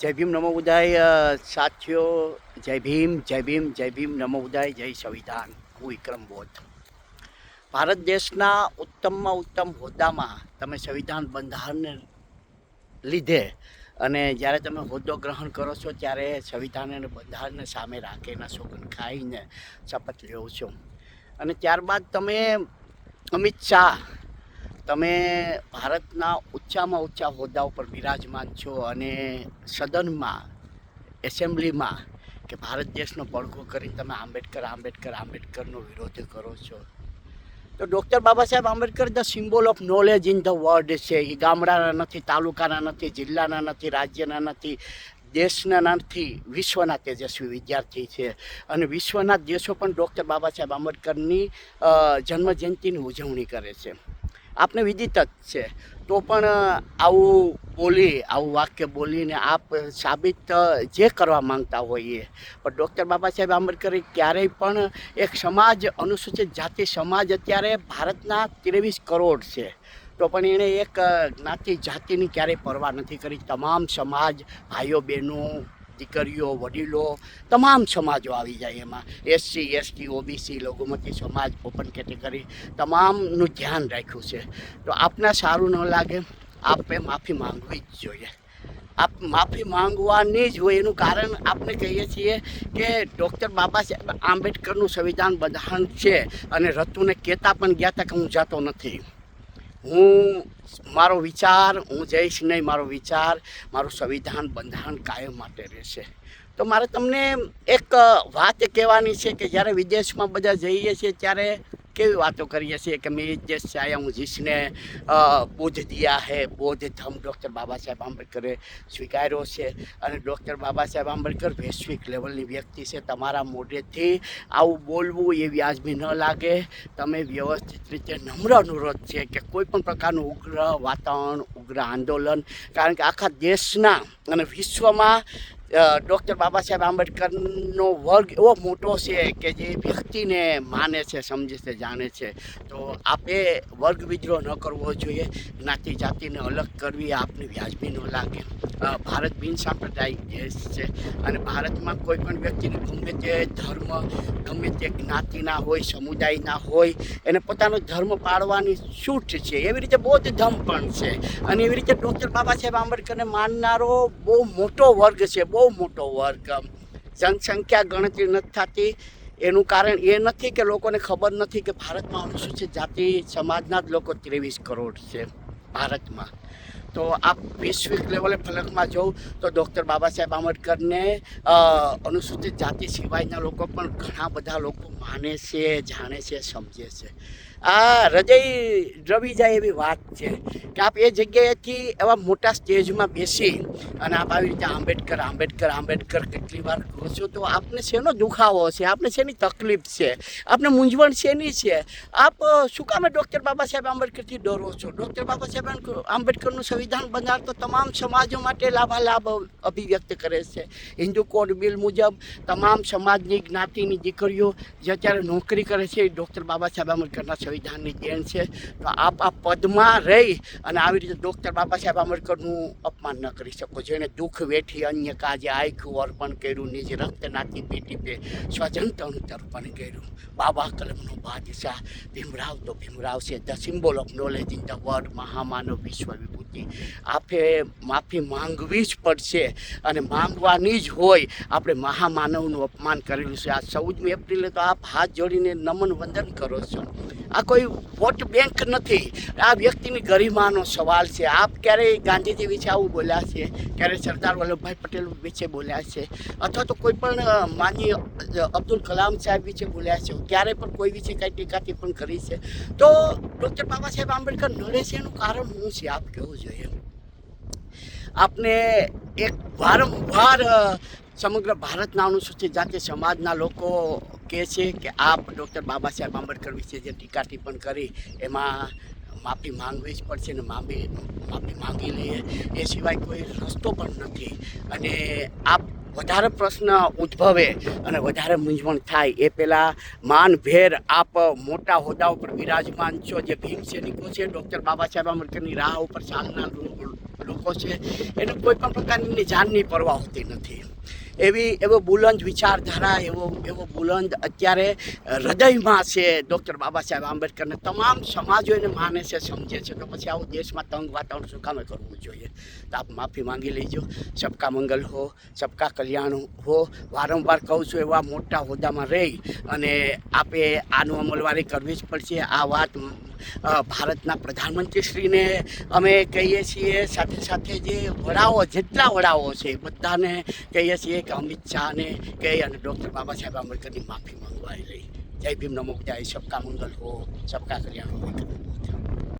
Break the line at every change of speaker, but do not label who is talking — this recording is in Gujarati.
જય ભીમ નમો ઉદય સાથીઓ, જય ભીમ જય ભીમ જય ભીમ નમો ઉદય જય સંવિધાન હું વિક્રમ બોધ. ભારત દેશના ઉત્તમમાં ઉત્તમ હોદ્દામાં તમે સંવિધાન બંધારણને લીધે અને જ્યારે તમે હોદ્દો ગ્રહણ કરો છો, ત્યારે સંવિધાન અને બંધારણને સામે રાખીને સોગન ખાઈને શપથ લેવો છો. અને ત્યારબાદ તમે અમિત શાહ તમે ભારતના ઊંચામાં ઊંચા હોદ્દા ઉપર બિરાજમાન છો અને સદનમાં, એસેમ્બલીમાં કે ભારત દેશનો પડઘો કરીને તમે આંબેડકર આંબેડકર, આંબેડકરનો વિરોધ કરો છો? તો doctor Baba Saheb Ambedkar the symbol of knowledge in the world છે. એ ગામડાના નથી, તાલુકાના નથી, જિલ્લાના નથી, રાજ્યના નથી, દેશના નથી, વિશ્વના તેજસ્વી વિદ્યાર્થી છે. અને વિશ્વના દેશો પણ ડૉક્ટર બાબા સાહેબ આંબેડકરની જન્મજયંતિની ઉજવણી કરે છે. આપને વિદિત જ છે. તો પણ આવું બોલી, આવું વાક્ય બોલીને આપ સાબિત જે કરવા માંગતા હોઈએ. પણ ડૉક્ટર બાબા સાહેબ આંબેડકરે ક્યારેય પણ એક સમાજ, અનુસૂચિત જાતિ સમાજ અત્યારે ભારતના ત્રેવીસ કરોડ છે. તો પણ એણે એક જ્ઞાતિ જાતિની ક્યારેય પરવા નથી કરી. તમામ સમાજ ભાઈઓ બહેનો દીકરીઓ, વડીલો, તમામ સમાજો આવી જાય એમાં. એસસી એસટી ઓબીસી લઘુમતી સમાજ ઓપન કેટેગરી તમામનું ધ્યાન રાખ્યું છે. તો આપને સારું ન લાગે, આપે માફી માંગવી જ જોઈએ. આપ માફી માંગવાની જ હોય એનું કારણ આપણે કહીએ છીએ કે ડૉક્ટર બાબા સાહેબ આંબેડકરનું સંવિધાન બંધારણ છે અને રતુને કહેતા પણ ગયા હતા કે હું જાતો નથી. હું મારો વિચાર, હું જઈશ નહીં, મારો વિચાર, મારું સંવિધાન બંધારણ કાયમ માટે રહેશે. તો મારે તમને એક વાત કહેવાની છે કે જ્યારે વિદેશમાં બધા જઈએ છીએ ત્યારે કેવી વાતો કરીએ છીએ કે મેં इस देश से आया हूँ जिसने अ, બોધ દિયા હે બોધ ધમ ડૉક્ટર બાબા સાહેબ આંબેડકરે સ્વીકાર્યો છે અને ડૉક્ટર બાબા સાહેબ આંબેડકર વૈશ્વિક લેવલની વ્યક્તિ છે તમારા મોઢેથી આવું બોલવું એ વ્યાજબી ન લાગે તમે વ્યવસ્થિત રીતે નમ્ર અનુરોધ છે કે કોઈ પણ પ્રકારનું ઉગ્ર વાતાવરણ ઉગ્ર આંદોલન. કારણ કે આખા દેશના અને વિશ્વમાં ડૉક્ટર બાબા સાહેબ આંબેડકરનો વર્ગ એવો મોટો છે કે જે વ્યક્તિને માને છે, સમજે છે, જાણે છે. તો આપે વર્ગ વિદ્રોહ ન કરવો જોઈએ. જ્ઞાતિ જાતિને અલગ કરવી આપને વ્યાજબી ન લાગે. ભારત બિન સાંપ્રદાયિક દેશ છે. અને ભારતમાં કોઈ પણ વ્યક્તિને ગમે તે ધર્મ, ગમે તે જ્ઞાતિના હોય સમુદાયના હોય, એને પોતાનો ધર્મ પાળવાની છૂટ છે. એવી રીતે બૌદ્ધ ધર્મ પણ છે. અને એવી રીતે ડૉક્ટર બાબા સાહેબ આંબેડકરને માનનારો બહુ મોટો વર્ગ છે, બહુ મોટો વર્ગ. જનસંખ્યા ગણતરી નથી થતી. એનું કારણ એ નથી કે લોકોને ખબર નથી કે ભારતમાં અનુસૂચિત જાતિ સમાજના જ લોકો ત્રેવીસ કરોડ છે ભારતમાં. તો આપ વૈશ્વિક લેવલે ફલકમાં જોઉં તો ડૉક્ટર બાબા સાહેબ આંબેડકરને અનુસૂચિત જાતિ સિવાયના લોકો પણ ઘણા બધા લોકો માને છે, જાણે છે, સમજે છે. આ હૃદય દ્રવી જાય એવી વાત છે કે આપ એ જગ્યાએથી એવા મોટા સ્ટેજમાં બેસી અને આપ આવી રીતે આંબેડકર આંબેડકર આંબેડકર કેટલી વાર કહો છો, તો આપને શેનો દુખાવો છે? આપને શેની તકલીફ છે? આપને મૂંઝવણ શેની છે? આપ શું કામે ડૉક્ટર બાબા સાહેબ આંબેડકરથી ડરો છો? ડૉક્ટર બાબા સાહેબ આંબેડકરનું સંવિધાન બનાવતો તમામ સમાજો માટે લાભાલાભ અભિવ્યક્ત કરે છે. હિન્દુ કોડ બિલ મુજબ તમામ સમાજની જ્ઞાતિની દીકરીઓ જે અત્યારે નોકરી કરે છે એ ડૉક્ટર બાબા સાહેબ આંબેડકરના સંવિધાનની દેન છે, તો આપ આ પદમાં રહી અને આવી રીતે ડૉક્ટર બાબા સાહેબ આંબેડકરનું અપમાન ન કરી શકો. જેને દુઃખ વેઠી અન્ય કાજે આખું અર્પણ કર્યું, નિજ રક્ત નાતી પેટી પે સ્વજંતનું તર્પણ કર્યું. બાબા કલમનો બાદશાહ ભીમરાવ તો ભીમરાવ છે the symbol of knowledge in the world મહામાનવ વિશ્વ વિભૂતિ આપે માફી માંગવી જ પડશે અને માંગવાની જ હોય. આપણે મહામાનવનું અપમાન કરેલું છે. આ ચૌદમી એપ્રિલે તો આપ હાથ જોડીને નમન વંદન કરો છો. આ કોઈ વોટ બેંક નથી. આ વ્યક્તિની ગરિમાનો સવાલ છે. આપ ક્યારેય ગાંધીજી વિશે આવું બોલ્યા છે? ક્યારે સરદાર વલ્લભભાઈ પટેલ વિશે બોલ્યા છે? અથવા તો કોઈ પણ માનીય અબ્દુલ કલામ સાહેબ વિશે બોલ્યા છે? ક્યારે પણ કોઈ વિશે કાંઈ ટીકા ટિપ્પણ કરી છે? તો ડૉક્ટર બાબા સાહેબ આંબેડકર નડે છે એનું કારણ શું છે? આપ કહેવું જોઈએ. આપને એક વારંવાર સમગ્ર ભારતના અનુસૂચિત જાતિ સમાજના લોકો કહે છે કે આપ ડૉક્ટર બાબા સાહેબ આંબેડકર વિશે જે ટીકા ટિપ્પણ કરી, એમાં માફી માંગવી જ પડશે ને માફી માફી માંગી લઈએ. એ સિવાય કોઈ રસ્તો પણ નથી. અને આપ વધારે પ્રશ્ન ઉદ્ભવે અને વધારે મૂંઝવણ થાય, એ પહેલાં માનભેર આપ મોટા હોદ્દા ઉપર બિરાજમાન છો. જે ભીમ સૈનિકો છે, ડૉક્ટર બાબા સાહેબ આંબેડકરની રાહ ઉપર ચાલનાર લોકો છે, એને કોઈ પણ પ્રકારની જાનની પરવા હોતી નથી. એવી, એવો બુલંદ વિચારધારા, એવો એવો બુલંદ અત્યારે હૃદયમાં છે ડૉક્ટર બાબા સાહેબ આંબેડકરને તમામ સમાજો એને માને છે, સમજે છે તો પછી આવું દેશમાં તંગ વાતાવરણ શું કામે કરવું જોઈએ. તો આપ માફી માંગી લેજો. સબકા મંગલ હો, સબકા કલ્યાણ હો. વારંવાર કહું છું, એવા મોટા હોદ્દામાં રહી અને આપે આનું અમલવારી કરવી જ પડશે. આ વાત ભારતના પ્રધાનમંત્રીશ્રીને અમે કહીએ છીએ, સાથે સાથે જે વડાઓ, જેટલા વડાઓ છે, બધાને કહીએ છીએ કે અમિત શાહને કહી અને ડૉક્ટર બાબા સાહેબ આંબેડકરની માફી માંગવા લઈ. જય ભીમ નમો જય સબકા મંગલ હો, સબકા કલ્યાણ હો.